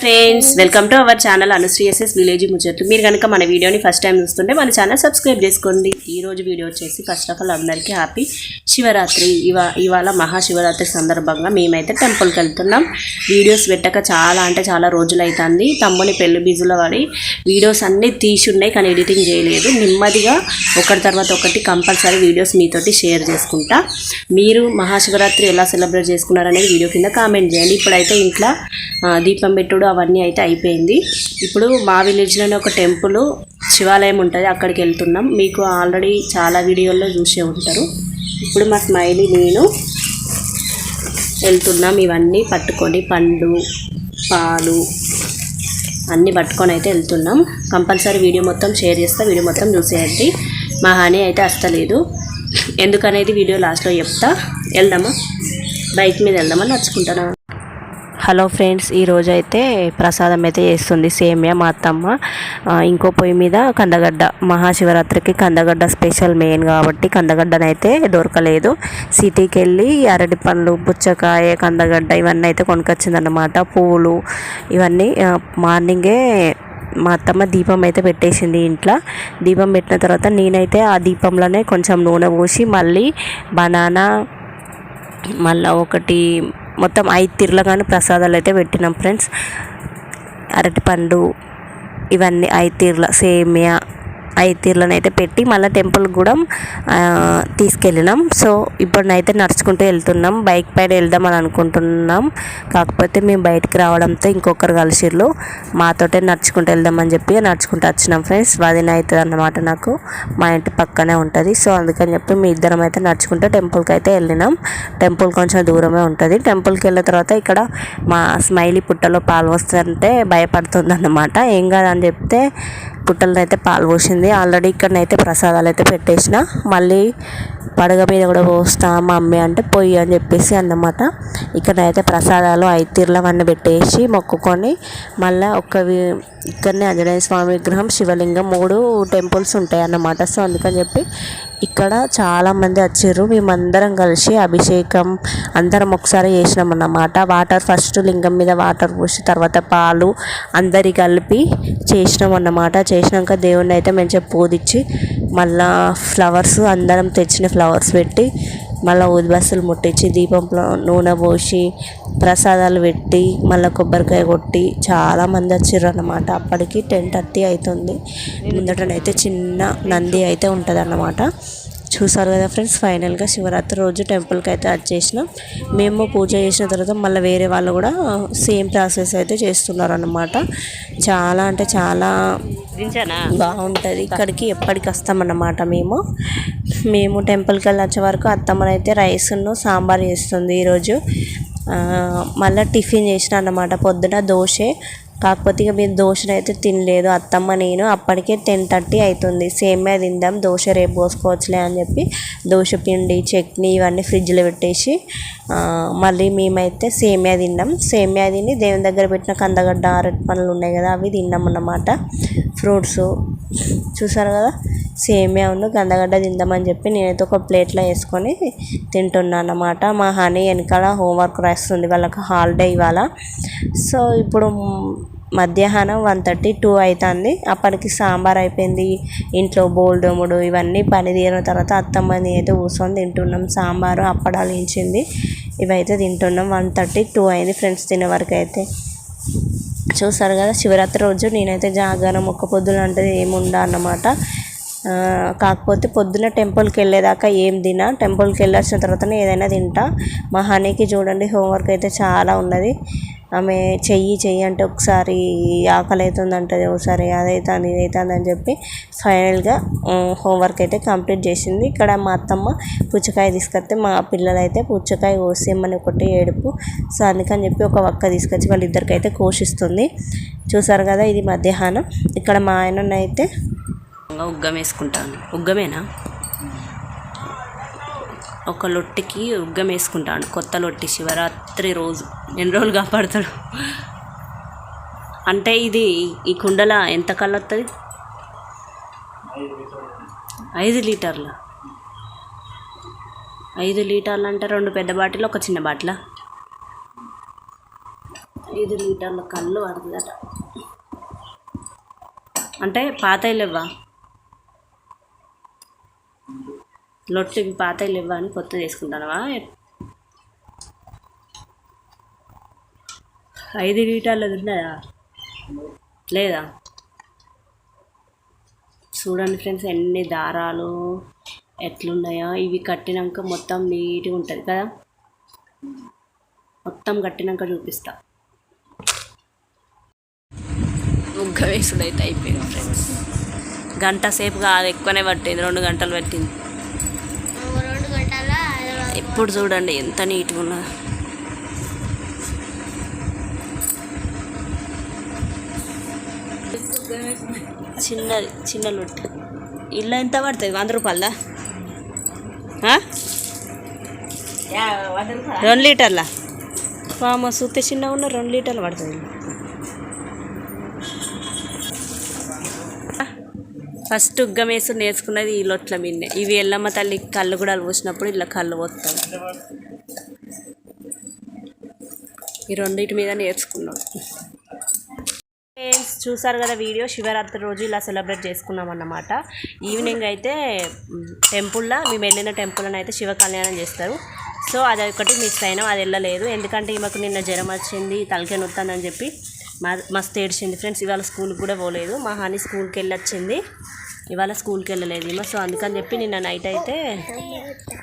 Friends welcome to our channel Anushree SS village ముచ్చట్లు మీరు కనుక మన వీడియోని ఫస్ట్ టైం చూస్తుంటే మన ఛానల్ సబ్స్క్రైబ్ చేసుకోండి. ఈరోజు వీడియో వచ్చేసి ఫస్ట్ ఆఫ్ ఆల్ అందరికీ హ్యాపీ శివరాత్రి. ఇవా ఇవాళ మహాశివరాత్రి సందర్భంగా మేమైతే టెంపుల్కి వెళ్తున్నాం. వీడియోస్ పెట్టక చాలా అంటే చాలా రోజులు అవుతుంది తమ్ముని పెళ్ళి బిజీలో పడి వీడియోస్ అన్నీ తీసి ఉన్నాయి కానీ ఎడిటింగ్ చేయలేదు. నెమ్మదిగా ఒకటి తర్వాత ఒకటి కంపల్సరీ వీడియోస్ మీతోటి షేర్ చేసుకుంటా. మీరు మహాశివరాత్రి ఎలా సెలబ్రేట్ చేసుకున్నారనేది వీడియో కింద కామెంట్ చేయండి. ఇప్పుడైతే ఇంట్లో దీపం పెట్టుడు అవన్నీ అయితే అయిపోయింది. ఇప్పుడు మా విలేజ్లోనే ఒక టెంపుల్ శివాలయం ఉంటుంది అక్కడికి వెళ్తున్నాం. మీకు ఆల్రెడీ చాలా వీడియోల్లో చూసే ఉంటారు. ఇప్పుడు మా స్మైలీ నేను వెళ్తున్నాం. ఇవన్నీ పట్టుకొని పండు పాలు అన్నీ పట్టుకొని అయితే వెళ్తున్నాం. కంపల్సరీ వీడియో మొత్తం షేర్ చేస్తా వీడియో మొత్తం చూసేయండి. మా హాని అయితే అస్తలేదు. ఎందుకనేది వీడియో లాస్ట్లో చెప్తా. వెళ్దామా? బైక్ మీద వెళ్దామా? నచ్చుకుంటానా హలో ఫ్రెండ్స్ ఈరోజు అయితే ప్రసాదం అయితే చేస్తుంది సేమియా మా అత్తమ్మ. ఇంకో పొయ్యి మీద కందగడ్డ. మహాశివరాత్రికి కందగడ్డ స్పెషల్ మెయిన్ కాబట్టి కందగడ్డనైతే దొరకలేదు. సిటీకి వెళ్ళి అరటి పండ్లు పుచ్చకాయ కందగడ్డ ఇవన్నీ అయితే కొనుకొచ్చిందన్నమాట. పూలు ఇవన్నీ మార్నింగే మా అత్తమ్మ దీపం అయితే పెట్టేసింది ఇంట్లో. దీపం పెట్టిన తర్వాత నేనైతే ఆ దీపంలోనే కొంచెం నూనె పోసి మళ్ళీ బనానా మళ్ళీ ఒకటి మొత్తం ఐదు కానీ ప్రసాదాలు అయితే పెట్టినాం ఫ్రెండ్స్ అరటిపండు ఇవన్నీ ఐదు తీర్ల సేమియా ఐదు అయితే పెట్టి మళ్ళీ టెంపుల్ కూడా తీసుకెళ్ళినాం. సో ఇప్పుడునైతే నడుచుకుంటూ వెళ్తున్నాం. బైక్ పైన వెళ్దామని అనుకుంటున్నాం. కాకపోతే మేము బయటికి రావడంతో ఇంకొకరు కలిసిర్రు. మాతోటే నడుచుకుంటూ వెళ్దామని చెప్పి నడుచుకుంటూ వచ్చినాం ఫ్రెండ్స్. వదిన అవుతుంది అన్నమాట నాకు. మా ఇంటి పక్కనే ఉంటుంది. సో అందుకని చెప్పి మీ ఇద్దరం అయితే నడుచుకుంటూ టెంపుల్కి అయితే వెళ్ళినాం. టెంపుల్ కొంచెం దూరమే ఉంటుంది. టెంపుల్కి వెళ్ళిన తర్వాత ఇక్కడ మా స్మైలీ పుట్టలో పాలు వస్తుంటే భయపడుతుంది అన్నమాట ఏం కాదని చెప్తే పుట్టలను అయితే పాలు పోసింది. ఆల్రెడీ ఇక్కడనైతే ప్రసాదాలు అయితే పెట్టేసిన. మళ్ళీ పడగ మీద కూడా పోస్తా మమ్మీ అంటే పొయ్యి అని చెప్పేసి అన్నమాట. అయితే ప్రసాదాలు ఐదు పెట్టేసి మొక్కుకొని మళ్ళీ ఒక ఇక్కడనే ఆంజనేయ స్వామి విగ్రహం శివలింగం మూడు టెంపుల్స్ ఉంటాయి అన్నమాట. సో అందుకని చెప్పి ఇక్కడ చాలామంది వచ్చారు మేమందరం కలిసి అభిషేకం అందరం ఒకసారి చేసినాం అన్నమాట. వాటర్ ఫస్ట్ లింగం మీద వాటర్ పోసి తర్వాత పాలు అందరి కలిపి చేసినాం అన్నమాట. చేసినాక దేవుణ్ణి అయితే మంచిగా పూదిచ్చి మళ్ళా ఫ్లవర్స్ అందరం తెచ్చిన ఫ్లవర్స్ పెట్టి మళ్ళీ ఊదిబస్సులు ముట్టించి దీపంలో నూనె పోసి ప్రసాదాలు పెట్టి మళ్ళీ కొబ్బరికాయ కొట్టి చాలా మంది వచ్చారు అన్నమాట. అప్పటికి టెన్ థర్టీ అవుతుంది ముందటనైతే చిన్న నంది అయితే ఉంటుంది అన్నమాట చూసారు కదా ఫ్రెండ్స్ ఫైనల్గా శివరాత్రి రోజు టెంపుల్కి అయితే వచ్చేసినాం మేము పూజ చేసిన తర్వాత మళ్ళీ వేరే వాళ్ళు కూడా సేమ్ ప్రాసెస్ అయితే చేస్తున్నారు అన్నమాట చాలా అంటే చాలా బాగుంటుంది. ఇక్కడికి ఎప్పటికి వస్తామన్నమాట మేము. మేము టెంపుల్కి వెళ్ళి వచ్చే వరకు అత్తమ్మనైతే అయితే రైస్ను సాంబార్ చేస్తుంది ఈరోజు. మళ్ళీ టిఫిన్ చేసిన అన్నమాట. పొద్దున దోశే కాకపోతే ఇక మీరు దోశను అయితే తినలేదు. అత్తమ్మ నేను అప్పటికే టెన్ థర్టీ అవుతుంది సేమే తిందాం దోశ రేపు పోసుకోవచ్చులే అని చెప్పి దోశ పిండి చట్నీ ఇవన్నీ ఫ్రిడ్జ్లో పెట్టేసి మళ్ళీ మేమైతే సేమియా తిన్నాం. సేమియా తిని దేవుని దగ్గర పెట్టిన కందగడ్డ అరటి పనులు ఉన్నాయి కదా అవి తిన్నాం అన్నమాట ఫ్రూట్స్ చూసారు కదా? సేమియా ఉన్న గందగడ్డ తిందామని చెప్పి నేనైతే ఒక ప్లేట్లో వేసుకొని తింటున్నాను అన్నమాట మా హనీ వెనకాల హోంవర్క్ రాస్తుంది వాళ్ళకి హాలిడే ఇవాళ. సో ఇప్పుడు మధ్యాహ్నం వన్ థర్టీ టూ అవుతుంది అప్పటికి సాంబార్ అయిపోయింది ఇంట్లో బోల్ దోముడు ఇవన్నీ పని తీరిన తర్వాత అత్తమ్మని అయితే కూర్చొని తింటున్నాం. సాంబారు అప్పడాలు ఇచ్చింది ఇవైతే తింటున్నాం. వన్ థర్టీ టూ అయింది ఫ్రెండ్స్ తినే వరకు అయితే. చూసారు కదా శివరాత్రి రోజు నేనైతే జాగారం ఒక్క పొద్దున అంటే ఏముండ అన్నమాట కాకపోతే పొద్దున టెంపుల్కి వెళ్ళేదాకా ఏం తినా టెంపుల్కి వెళ్ళొచ్చిన తర్వాతనే ఏదైనా తింటా. మా హనీకి చూడండి హోంవర్క్ అయితే చాలా ఉన్నది. ఆమె చెయ్యి చెయ్యి అంటే ఒకసారి ఆకలి అవుతుంది అంటది ఒకసారి అదైతుంది ఇదైతుంది అని చెప్పి ఫైనల్గా హోంవర్క్ అయితే కంప్లీట్ చేసింది. ఇక్కడ మా అత్తమ్మ పుచ్చకాయ తీసుకొస్తే మా పిల్లలు అయితే పుచ్చకాయ కోసేయమని ఒకటి ఏడుపు. సో అందుకని చెప్పి ఒక వక్క తీసుకొచ్చి వాళ్ళిద్దరికైతే కోషిస్తుంది. చూసారు కదా ఇది మధ్యాహ్నం. ఇక్కడ మా ఆయన విధంగా ఉగ్గం వేసుకుంటాను ఉగ్గమేనా? ఒక లొట్టికి ఉగ్గం వేసుకుంటాడు కొత్త లొట్టి శివరాత్రి రోజు. ఎన్ని రోజులు కాపాడుతాడు అంటే ఇది ఈ కుండల ఎంత కళ్ళు వస్తుంది ఐదు లీటర్ల. ఐదు లీటర్లు అంటే రెండు పెద్ద బాటిల్ ఒక చిన్న బాటిల్? ఐదు లీటర్ల కళ్ళు పడుతుందట అంటే పాతవి లొట్టు ఇవి పాతవి ఇవ్వని అని కొత్త తీసుకుంటానవా ఐదు లీటర్లది ఉన్నదా లేదా? చూడండి ఫ్రెండ్స్ ఎన్ని దారాలు ఎట్లున్నాయో. ఇవి కట్టినాక మొత్తం నీట్గా ఉంటుంది కదా? మొత్తం కట్టినాక చూపిస్తా. ముగ్గ వేసుడు అయితే అయిపోయింది ఫ్రెండ్స్. గంట సేపు కాదు ఎక్కువనే పట్టింది రెండు గంటలు పట్టింది. ఎప్పుడు చూడండి ఎంత నీట్గా ఉన్నా. చిన్నది చిన్న లొట్టు. ఇల్లు ఎంత పడుతుంది? వంద రూపాయలదా? రెండు లీటర్ల? మా సూతే చిన్న ఉన్న రెండు లీటర్లు పడుతుంది. ఫస్ట్ ఉగ్గమేసి నేర్చుకున్నది ఈ లొట్ల మిన్నే ఇవి ఎల్లమ్మ తల్లి కళ్ళు కూడా పోసినప్పుడు ఇలా కళ్ళు పోతాం ఈ రెండింటి మీద నేర్చుకున్నాం. ఫ్రెండ్స్ చూసారు కదా వీడియో? శివరాత్రి రోజు ఇలా సెలబ్రేట్ చేసుకున్నాం అన్నమాట. ఈవినింగ్ అయితే టెంపుల్లో మేము వెళ్ళిన టెంపుల్ని అయితే శివ కళ్యాణం చేస్తారు. సో అది ఒకటి మిస్ అయినాం అది వెళ్ళలేదు. ఎందుకంటే ఈమెకు నిన్న జ్వరం వచ్చింది తలకాయ నొత్తానని చెప్పి. మస్తు ఏడ్చింది ఫ్రెండ్స్ ఇవాళ స్కూల్కి కూడా పోలేదు. మా హాని స్కూల్కి వెళ్ళి వచ్చింది ఇవాళ స్కూల్కి వెళ్ళలేదు ఈమె. సో అందుకని చెప్పి నిన్న నైట్ అయితే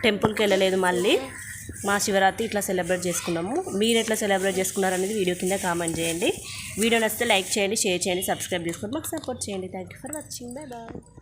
టెంపుల్కి వెళ్ళలేదు మళ్ళీ. మా శివరాత్రి ఇట్లా సెలబ్రేట్ చేసుకున్నాము. మీరు ఎట్లా సెలబ్రేట్ చేసుకున్నారు అనేది వీడియో కింద కామెంట్ చేయండి. వీడియో నచ్చితే లైక్ చేయండి షేర్ చేయండి సబ్స్క్రైబ్ చేసుకోండి. మాకు సపోర్ట్ చేయండి. Thank you for watching bye bye